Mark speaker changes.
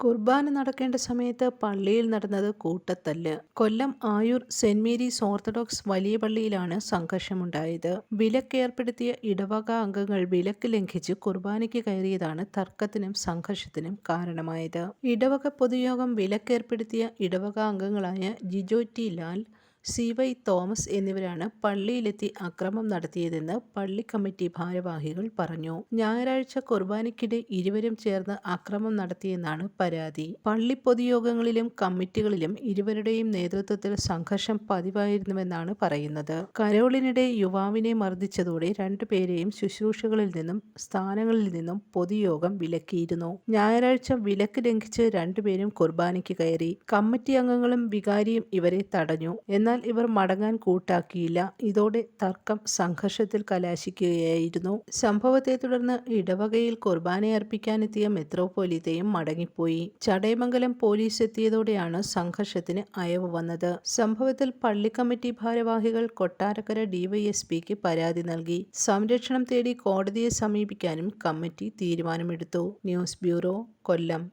Speaker 1: കുർബാന നടക്കേണ്ട സമയത്ത് പള്ളിയിൽ നടന്നത് കൂട്ടത്തല്ല്. Kollam Ayur saint Mary's orthodox വലിയ പള്ളിയിലാണ് സംഘർഷമുണ്ടായത്. വിലക്കേർപ്പെടുത്തിയ ഇടവക അംഗങ്ങൾ വിലക്ക് ലംഘിച്ച് കുർബാനയ്ക്ക് കയറിയതാണ് തർക്കത്തിനും സംഘർഷത്തിനും കാരണമായത്. ഇടവക പൊതുയോഗം വിലക്കേർപ്പെടുത്തിയ ഇടവക അംഗങ്ങളായ Jijo T Lal C Y Thomas എന്നിവരാണ് പള്ളിയിലെത്തി അക്രമം നടത്തിയതെന്ന് പള്ളി കമ്മിറ്റി ഭാരവാഹികൾ പറഞ്ഞു. ഞായറാഴ്ച കുർബാനയ്ക്കിടെ ഇരുവരും ചേർന്ന് അക്രമം നടത്തിയെന്നാണ് പരാതി. പള്ളി പൊതുയോഗങ്ങളിലും കമ്മിറ്റികളിലും ഇരുവരുടെയും നേതൃത്വത്തിൽ സംഘർഷം പതിവായിരുന്നുവെന്നാണ് പറയുന്നത്. കരോളിനിടെ യുവാവിനെ മർദ്ദിച്ചതോടെ രണ്ടുപേരെയും ശുശ്രൂഷകളിൽ നിന്നും സ്ഥാനങ്ങളിൽ നിന്നും പൊതുയോഗം വിലക്കിയിരുന്നു. ഞായറാഴ്ച വിലക്ക് ലംഘിച്ച് രണ്ടുപേരും കുർബാനയ്ക്ക് കയറി. കമ്മിറ്റി അംഗങ്ങളും വികാരിയും ഇവരെ തടഞ്ഞു. എന്നാൽ ഇവർ മടങ്ങാൻ കൂട്ടാക്കിയില്ല. ഇതോടെ തർക്കം സംഘർഷത്തിൽ കലാശിക്കുകയായിരുന്നു. സംഭവത്തെ തുടർന്ന് ഇടവകയിൽ കുർബാനയർപ്പിക്കാനെത്തിയ മെത്രോപൊലീത്തയും മടങ്ങിപ്പോയി. ചടയമംഗലം പോലീസ് എത്തിയതോടെയാണ് സംഘർഷത്തിന് അയവ് വന്നത്. സംഭവത്തിൽ പള്ളി കമ്മിറ്റി ഭാരവാഹികൾ കൊട്ടാരക്കര ഡിവൈഎസ്പിക്ക് പരാതി നൽകി. സംരക്ഷണം തേടി കോടതിയെ സമീപിക്കാനും കമ്മിറ്റി തീരുമാനമെടുത്തു.
Speaker 2: News bureau Kollam.